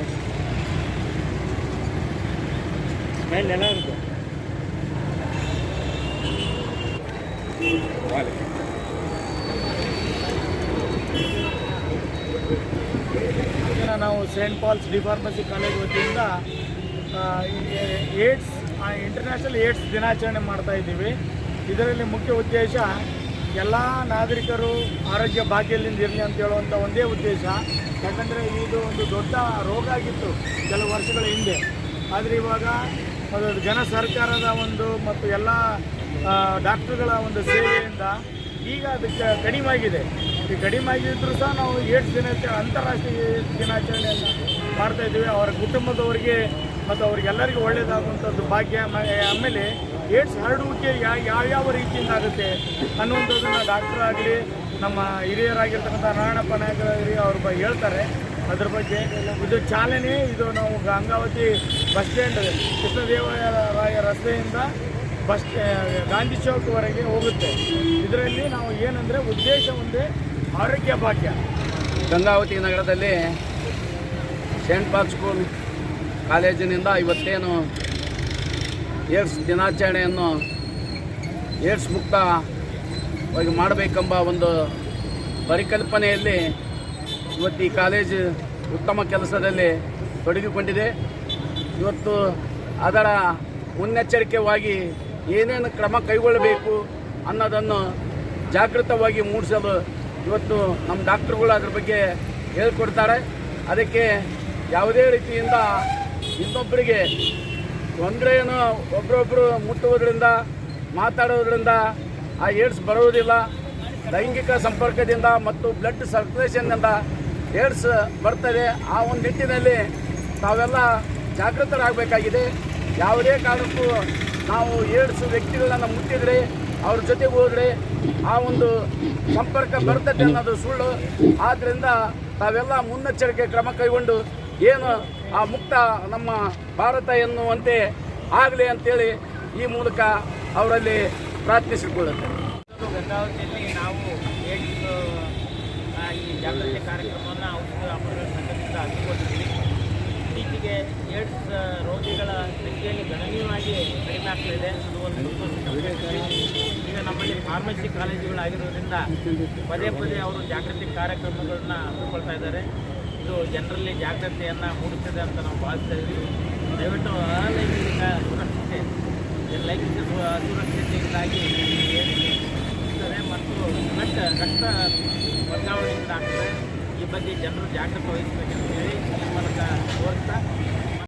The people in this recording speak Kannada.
ಇರುತ್ತೆ. ನಾವು Saint Paul's D pharmacy college ವತಿಯಿಂದ ಏಡ್ಸ್ ಇಂಟರ್ನ್ಯಾಷನಲ್ ಏಡ್ಸ್ ದಿನಾಚರಣೆ ಮಾಡ್ತಾ ಇದ್ದೀವಿ. ಇದರಲ್ಲಿ ಮುಖ್ಯ ಉದ್ದೇಶ ಎಲ್ಲ ನಾಗರಿಕರು ಆರೋಗ್ಯ ಭಾಗ್ಯದಿಂದ ಇರಲಿ ಅಂತ ಹೇಳುವಂಥ ಒಂದೇ ಉದ್ದೇಶ. ಯಾಕಂದರೆ ಇದು ಒಂದು ದೊಡ್ಡ ರೋಗ ಆಗಿತ್ತು ಕೆಲವು ವರ್ಷಗಳ ಹಿಂದೆ. ಆದರೆ ಇವಾಗ ಅದು ಜನ ಸರ್ಕಾರದ ಒಂದು ಮತ್ತು ಎಲ್ಲ ಡಾಕ್ಟ್ರುಗಳ ಒಂದು ಸೇವೆಯಿಂದ ಈಗ ಅದಕ್ಕೆ ಕಡಿಮೆ ಆಗಿದೆ ಈ ಕಡಿಮೆ ಆಗಿದ್ದರೂ ಸಹ ನಾವು ಏಡ್ಸ್ ದಿನ ಅಂತಾರಾಷ್ಟ್ರೀಯ ದಿನಾಚರಣೆಯನ್ನು ಮಾಡ್ತಾ ಇದ್ದೀವಿ. ಅವರ ಕುಟುಂಬದವರಿಗೆ ಮತ್ತು ಅವ್ರಿಗೆಲ್ಲರಿಗೂ ಒಳ್ಳೆಯದಾಗುವಂಥದ್ದು ಭಾಗ್ಯ. ಆಮೇಲೆ ಏಡ್ಸ್ ಹರಡುವಿಕೆ ಯಾ, ಯಾವ್ಯಾವ ರೀತಿಯಿಂದ ಆಗುತ್ತೆ ಅನ್ನುವಂಥದ್ದನ್ನು ಡಾಕ್ಟರ್ ಆಗಲಿ, ನಮ್ಮ ಹಿರಿಯರಾಗಿರ್ತಕ್ಕಂಥ ನಾರಾಯಣಪ್ಪ ನಾಯಕರಾಗಲಿ ಅವ್ರ ಬಗ್ಗೆ ಹೇಳ್ತಾರೆ. ಅದ್ರ ಬಗ್ಗೆ ಇದು ಚಾಲನೆ, ಇದು ನಾವು ಗಂಗಾವತಿ ಬಸ್ ಸ್ಟ್ಯಾಂಡ್ ಕೃಷ್ಣದೇವರಾಯ ರಸ್ತೆಯಿಂದ ಬಸ್ ಗಾಂಧಿ ಚೌಕ್ವರೆಗೆ ಹೋಗುತ್ತೆ. ಇದರಲ್ಲಿ ನಾವು ಏನಂದರೆ ಉದ್ದೇಶ ಒಂದೇ ಆರೋಗ್ಯ ಭಾಗ್ಯ. ಗಂಗಾವತಿ ನಗರದಲ್ಲಿ ಸೇಂಟ್ ಪಾಲ್ ಸ್ಕೂಲ್ ಕಾಲೇಜಿನಿಂದ ಇವತ್ತೇನು ಏಡ್ಸ್ ದಿನಾಚರಣೆಯನ್ನು ಏಡ್ಸ್ ಮುಕ್ತವಾಗಿ ಮಾಡಬೇಕೆಂಬ ಒಂದು ಪರಿಕಲ್ಪನೆಯಲ್ಲಿ ಇವತ್ತು ಈ ಕಾಲೇಜು ಉತ್ತಮ ಕೆಲಸದಲ್ಲಿ ತೊಡಗಿಕೊಂಡಿದೆ. ಇವತ್ತು ಅದರ ಮುನ್ನೆಚ್ಚರಿಕೆವಾಗಿ ಏನೇನು ಕ್ರಮ ಕೈಗೊಳ್ಳಬೇಕು ಅನ್ನೋದನ್ನು ಜಾಗೃತವಾಗಿ ಮೂಡಿಸಲು ಇವತ್ತು ನಮ್ಮ ಡಾಕ್ಟ್ರುಗಳು ಅದ್ರ ಬಗ್ಗೆ ಹೇಳ್ಕೊಡ್ತಾರೆ. ಅದಕ್ಕೆ ಯಾವುದೇ ರೀತಿಯಿಂದ ಇನ್ನೊಬ್ಬರಿಗೆ ತೊಂದರೆಯನ್ನು ಒಬ್ಬರೊಬ್ಬರು ಮುಟ್ಟುವುದರಿಂದ, ಮಾತಾಡೋದ್ರಿಂದ, ಆ ಏಡ್ಸ್ ಬರುವುದಿಲ್ಲ. ಲೈಂಗಿಕ ಸಂಪರ್ಕದಿಂದ ಮತ್ತು ಬ್ಲಡ್ ಸರ್ಕ್ಯುಲೇಷನ್ನಿಂದ ಏಡ್ಸ್ ಬರ್ತದೆ. ಆ ಒಂದು ನಿಟ್ಟಿನಲ್ಲಿ ತಾವೆಲ್ಲ ಜಾಗೃತರಾಗಬೇಕಾಗಿದೆ. ಯಾವುದೇ ಕಾರಣಕ್ಕೂ ನಾವು ಏಡ್ಸ್ ವ್ಯಕ್ತಿಗಳನ್ನು ಮುಟ್ಟಿದರೆ, ಅವ್ರ ಜೊತೆಗೆ ಹೋದರೆ ಆ ಒಂದು ಸಂಪರ್ಕ ಬರ್ತದೆ ಅನ್ನೋದು ಸುಳ್ಳು. ಆದ್ದರಿಂದ ತಾವೆಲ್ಲ ಮುನ್ನೆಚ್ಚರಿಕೆ ಕ್ರಮ ಕೈಗೊಂಡು ಏನು ಆ ಮುಕ್ತ ನಮ್ಮ ಭಾರತ ಎನ್ನುವಂತೆ ಆಗಲಿ ಅಂತೇಳಿ ಈ ಮೂಲಕ ಅವರಲ್ಲಿ ಪ್ರಾರ್ಥಿಸಿಕೊಳ್ಳುತ್ತೆ ಗಂಗಾವತಿಯಲ್ಲಿ ನಾವು ಈ ಜಾಗೃತಿ ಕಾರ್ಯಕ್ರಮವನ್ನು ಔಷಧ ವ್ಯಾಪಾರಿಗಳ ಸಂಘದಿಂದ ಹಮ್ಮಿಕೊಂಡಿದ್ದೀವಿ. ಇತ್ತೀಚೆಗೆ ಏಡ್ಸ್ ರೋಗಿಗಳ ಸಂಖ್ಯೆಯಲ್ಲಿ ಗಣನೀಯವಾಗಿ ಕಡಿಮೆ ಆಗ್ತಾ ಇದೆ ಅದು ಒಂದು ಈಗ ನಮ್ಮಲ್ಲಿ ಫಾರ್ಮಸಿ ಕಾಲೇಜುಗಳಾಗಿರೋದ್ರಿಂದ ಪದೇ ಪದೇ ಅವರು ಜಾಗೃತಿ ಕಾರ್ಯಕ್ರಮಗಳನ್ನ ಹಮ್ಮಿಕೊಳ್ತಾ ಇದ್ದಾರೆ. ಇದು ಜನರಲ್ಲಿ ಜಾಗ್ರತೆಯನ್ನು ಮೂಡಿಸಿದೆ ಅಂತ ನಾವು ಭಾವಿಸ್ತಾ ಇದ್ದೀವಿ. ದಯವಿಟ್ಟು ಅಲೈಂಗಿಕ ಸುರಕ್ಷತೆ, ಲೈಂಗಿಕ ಸುರಕ್ಷತೆಯಿಂದಾಗಿ ಏನಿದೆ ಮತ್ತು ರಕ್ತ ಕಷ್ಟ ಬದಲಾವಣೆಯಿಂದ ಆಗ್ತದೆ. ಈ ಬಗ್ಗೆ ಜನರು ಜಾಗ್ರತೆ ವಹಿಸಬೇಕಂತ ಹೇಳಿ ಈ ಮೂಲಕ ತೋರಿಸ್ತಾ